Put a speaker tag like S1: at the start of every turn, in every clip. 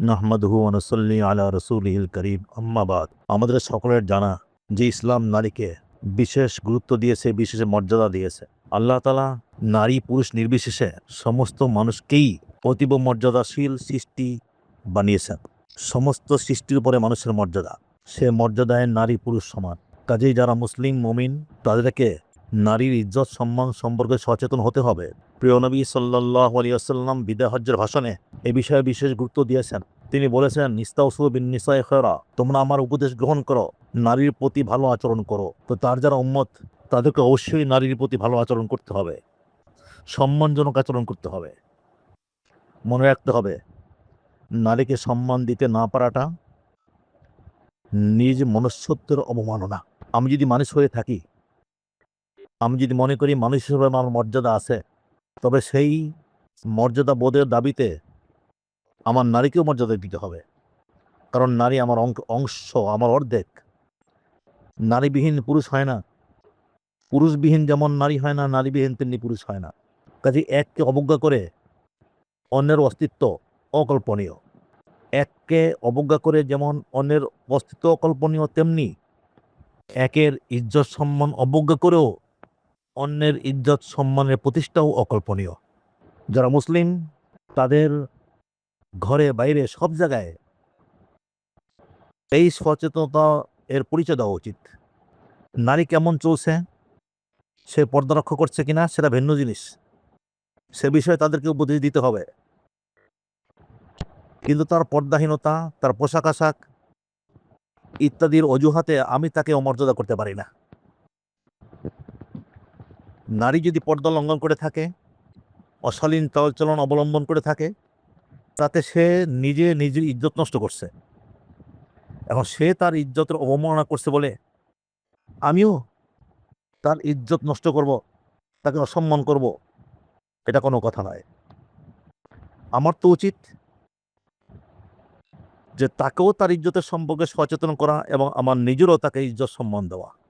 S1: নাহমাদহু আনসল্লি আলা রসুলহিল করিম। আম্মাবাদ আমাদের সকলের জানা যে ইসলাম নারীকে বিশেষ গুরুত্ব দিয়েছে, বিশেষ মর্যাদা দিয়েছে। আল্লাহ তালা নারী পুরুষ নির্বিশেষে সমস্ত মানুষকেই অতীব মর্যাদাশীল সৃষ্টি বানিয়েছেন। সমস্ত সৃষ্টির উপরে মানুষের মর্যাদা। সে মর্যাদায় নারী পুরুষ সমান। কাজেই যারা মুসলিম, মমিন, তাদেরকে নারীর ইজ্জত সম্মান সম্পর্কে সচেতন হতে হবে। প্রিয় নবী সাল্লাহ আলিয়াল্লাম বিদা হজ্জের ভাষণে এ বিষয়ে বিশেষ গুরুত্ব দিয়েছেন। তিনি বলেছেন, নিস্তাউসু বিন নিসায় খেরা তোমরা আমার উপদেশ গ্রহণ করো, নারীর প্রতি ভালো আচরণ করো। তো তার যারা উম্মত, তাদেরকে অবশ্যই নারীর প্রতি ভালো আচরণ করতে হবে। সম্মানজনক আচরণ করতে হবে। মনে রাখতে হবে, নারীকে সম্মান দিতে না পারাটা নিজ মনুষ্যত্বের অবমাননা। আমি যদি মানুষ হয়ে থাকি আমি যদি মনে করি মানুষ হিসেবে আমার মর্যাদা আছে, তবে সেই মর্যাদা বোধের দাবিতে আমার নারীকেও মর্যাদা দিতে হবে। কারণ নারী আমার অংশ, আমার অর্ধেক। নারীবিহীন পুরুষ হয় না। পুরুষবিহীন যেমন নারী হয় না, নারীবিহীন তেমনি পুরুষ হয় না। কাজে এককে অবজ্ঞা করে অন্যের অস্তিত্ব অকল্পনীয়। এককে অবজ্ঞা করে যেমন অন্যের অস্তিত্ব অকল্পনীয়, তেমনি একের ইজ্জত সম্মান অবজ্ঞা করেও অন্যের ইজ্জত, সম্মানের প্রতিষ্ঠাও অকল্পনীয়। যারা মুসলিম, তাদের ঘরে, বাইরে, সব জায়গায় এই সচেতনতা এর পরিচয় দেওয়া উচিত। নারী কেমন চলছে? সে পর্দা রক্ষা করছে কিনা, সেটা ভিন্ন জিনিস। সে বিষয়ে তাদেরকে উপদেশ দিতে হবে। কিন্তু তার পর্দাহীনতা, তার পোশাক আশাক ইত্যাদির অজুহাতে আমি তাকে অমর্যাদা করতে পারি না। নারী যদি পর্দা লঙ্ঘন করে থাকে, অশালীন চালচলন অবলম্বন করে থাকে, তাতে সে নিজে নিজের ইজ্জত নষ্ট করছে। এখন সে তার ইজ্জতের অবমাননা করছে বলে আমিও তার ইজ্জত নষ্ট করব, তাকে অসম্মান করব, এটা কোনো কথা নয়। আমার তো উচিত যে তাকেও তার ইজ্জতের সম্পর্কে সচেতন করা এবং আমার নিজেরও তাকে ইজ্জত সম্মান দেওয়া।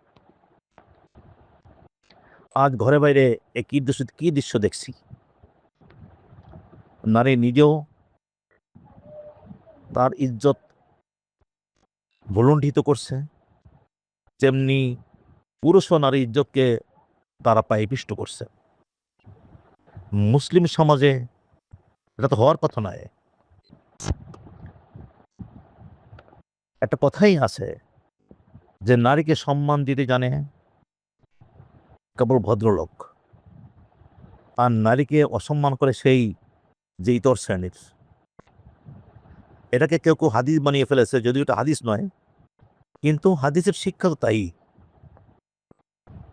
S1: আজ ঘরে বাইরে এ কী দৃশ্য কী দৃশ্য দেখছি? নারী নিজেও তার ইজ্জত ভুলুণ্ঠিত করছে, তেমনি পুরুষ ও নারী ইজ্জতকে তারা পায়ে পিষ্ট করছে। মুসলিম সমাজে এটা তো হওয়ার কথা নয়। একটা কথাই আছে যে নারীকে সম্মান দিতে জানে ভদ্রলোক। আর নারীকে অসম্মান করে সেই যে ইতর শ্রেণির। এটাকে কেউ কেউ হাদিস বানিয়ে ফেলেছে, যদিও এটা হাদিস নয়, কিন্তু হাদিসের শিক্ষা তো তাই।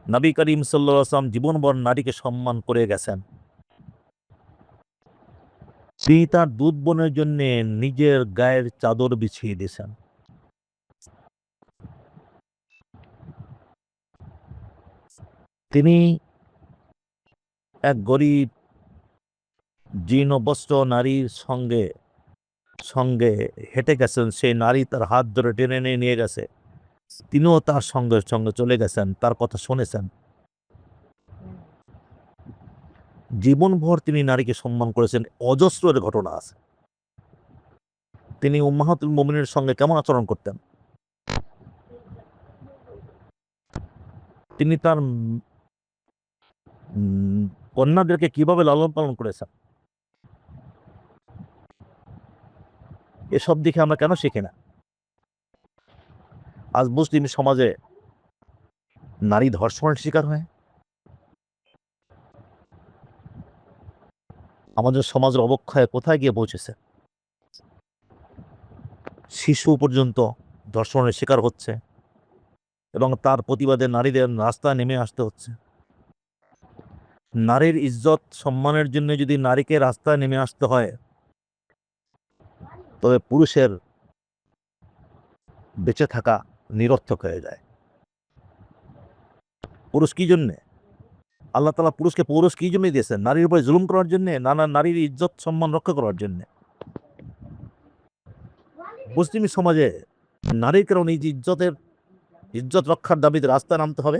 S1: নবী করিম সাল্লা আসলাম জীবনভর নারীকে সম্মান করে গেছেন। তিনি তার দুধ বোনের জন্যে নিজের গায়ের চাদর বিছিয়ে দিয়েছেন। তিনি এক গরিব জীর্ণ বস্ত্র নারীর সঙ্গে সঙ্গে হেঁটে গেছেন। সেই নারী তার হাত ধরে টেনে নিয়ে নিয়ে গেছে। তিনিও তার সঙ্গে সঙ্গে চলে গেছেন, তার কথা শুনেছেন। জীবনভর তিনি নারীকে সম্মান করেছেন। অজস্রের ঘটনা আছে। তিনি উম্মাহাতুল মোমিনের সঙ্গে কেমন আচরণ করতেন? তিনি তার কন্যাদেরকে কীভাবে লালন পালন করেছেন? এসব দিকে আমরা কেন শিখি না? আজ মুসলিম সমাজে নারী ধর্ষণের শিকার হয়। আমাদের সমাজের অবক্ষয় কোথায় গিয়ে পৌঁছেছে? শিশু পর্যন্ত ধর্ষণের শিকার হচ্ছে এবং তার প্রতিবাদে নারীদের রাস্তায় নেমে আসতে হচ্ছে। নারীর ইজ্জত সম্মানের জন্য যদি নারীকে রাস্তায় নেমে আসতে হয়, তবে পুরুষের বেঁচে থাকা নিরর্থক হয়ে যায়। পুরুষ কি জন্যে? আল্লাহ তালা পুরুষকে পুরুষ কি জন্য দিয়েছেন? নারীর উপরে জুলুম করার জন্যে নানা নারীর ইজ্জত সম্মান রক্ষা করার জন্যে? মুসলিম সমাজে নারীর কারণ ইজ্জতের, ইজ্জত রক্ষার দাবিতে রাস্তায় নামতে হবে?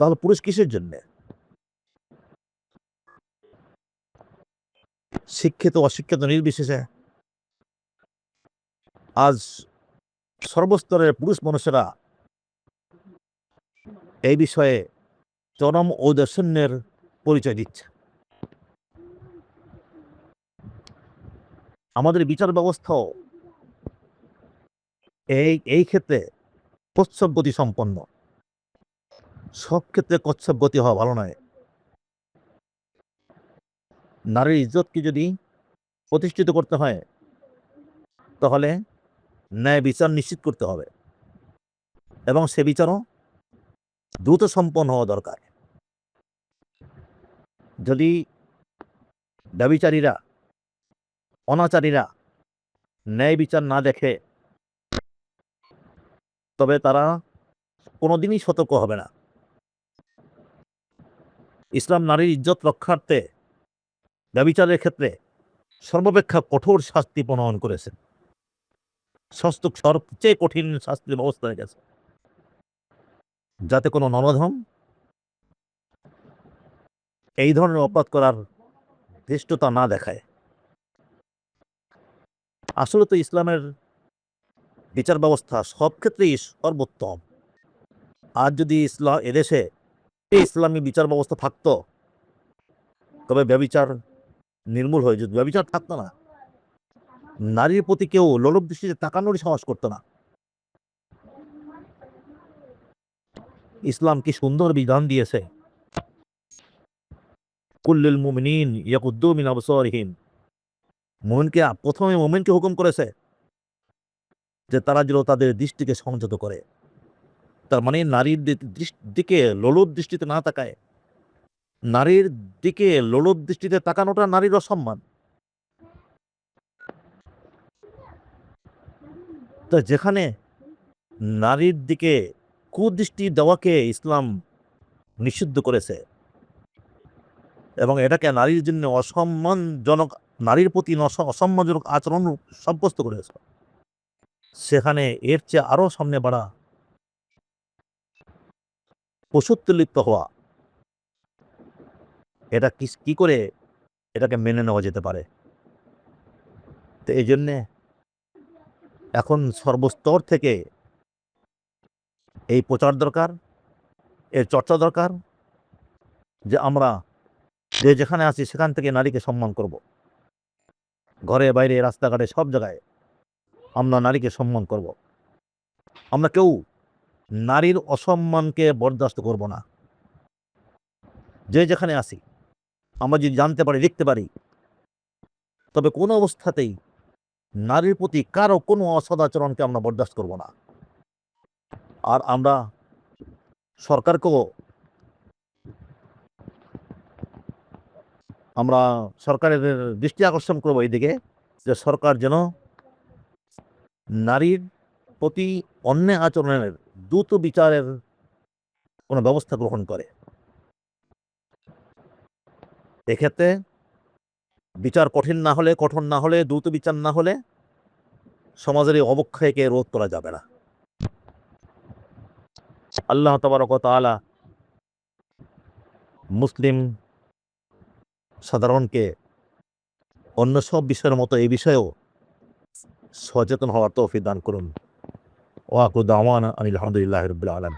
S1: তাহলে পুরুষ কিসের জন্যে? শিক্ষিত, অশিক্ষিত, নির্বিশেষে? আজ সর্বস্তরের পুরুষ মানুষেরা এই বিষয়ে চরম ঔদাসীন্যের পরিচয় দিচ্ছে। আমাদের বিচার ব্যবস্থাও এই এই ক্ষেত্রে কচ্ছপ গতি সম্পন্ন। সব ক্ষেত্রে কচ্ছপ গতি হওয়া ভালো নয়। নারীর ইজ্জতকে যদি প্রতিষ্ঠিত করতে হয়, তাহলে ন্যায় বিচার নিশ্চিত করতে হবে এবং সে বিচারও দ্রুত সম্পন্ন হওয়া দরকার। যদি ব্যবিচারীরা, অনাচারীরা ন্যায় বিচার না দেখে, তবে তারা কোনোদিনই সতর্ক হবে না। ইসলাম নারীর ইজ্জত রক্ষার্থে ব্যবিচারের ক্ষেত্রে সর্বাপেক্ষা কঠোর শাস্তি প্রণয়ন করেছেন। সস্ত সবচেয়ে কঠিন শাস্তির ব্যবস্থা হয়ে গেছে যাতে কোনো নরধম এই ধরনের অপরাধ করার ধৃষ্টতা না দেখায়। আসলে তো ইসলামের বিচার ব্যবস্থা সব ক্ষেত্রেই সর্বোত্তম। আর যদি ইসলাম এদেশে ইসলামী বিচার ব্যবস্থা থাকতো। তবে ব্যবিচার নির্মূল হয়ে যেত। ব্যবিচার থাকতো না। নারীর প্রতি কেউ লোলভ দৃষ্টিতে তাকানোরই সাহস করতো না। ইসলাম কি সুন্দর বিধান দিয়েছে? কুল্লিল মুমিনিন ইয়াকুদ্দু মিন আবসারিহিম। মোমিনকে প্রথমে মোমিনকে হুকুম করেছে যে তারা যেন তাদের দৃষ্টিকে সংযত করে। তার মানে নারীর দিকে লোলুপ দৃষ্টিতে না তাকায়। নারীর দিকে লোলুপ দৃষ্টিতে তাকানোটা নারীর অসম্মান। তো যেখানে নারীর দিকে কুদৃষ্টি দেওয়াকে ইসলাম নিষিদ্ধ করেছে এবং এটাকে নারীর জন্য অসম্মানজনক, নারীর প্রতি অসম্মানজনক আচরণ সাব্যস্ত করেছে। সেখানে এর চেয়ে আরও সামনে বাড়া পশুত্ব লিপ্ত হওয়া। এটা কি কি করে এটাকে মেনে নেওয়া যেতে পারে? তো এই জন্যে এখন সর্বস্তর থেকে এই প্রচার দরকার এর চর্চা দরকার যে আমরা যে যেখানে আছি সেখান থেকে নারীকে সম্মান করব। ঘরে, বাইরে, রাস্তাঘাটে, সব জায়গায় আমরা নারীকে সম্মান করব। আমরা কেউ নারীর অসম্মানকে বরদাস্ত করব না। যে যেখানে আসি আমরা যদি জানতে পারি, লিখতে পারি, তবে কোনো অবস্থাতেই নারীর প্রতি কারও কোনো অসদাচরণকে আমরা বরদাস্ত করব না। আর আমরা সরকারকেও আমরা সরকারের দৃষ্টি আকর্ষণ করব এইদিকে যে সরকার যেন নারীর প্রতি অন্যায় আচরণের দ্রুত বিচারের কোনো ব্যবস্থা গ্রহণ করে। এক্ষেত্রে বিচার কঠিন না হলে, কঠোর না হলে, দ্রুত বিচার না হলে সমাজের এই অবক্ষয়কে রোধ করা যাবে না। আল্লাহ তবরক তাআলা মুসলিম সাধারণকে অন্য সব বিষয়ের মতো এই বিষয়েও সচেতন হওয়ার তৌফিক দান করুন। واكو دعوانا أن الحمد لله رب العالمين.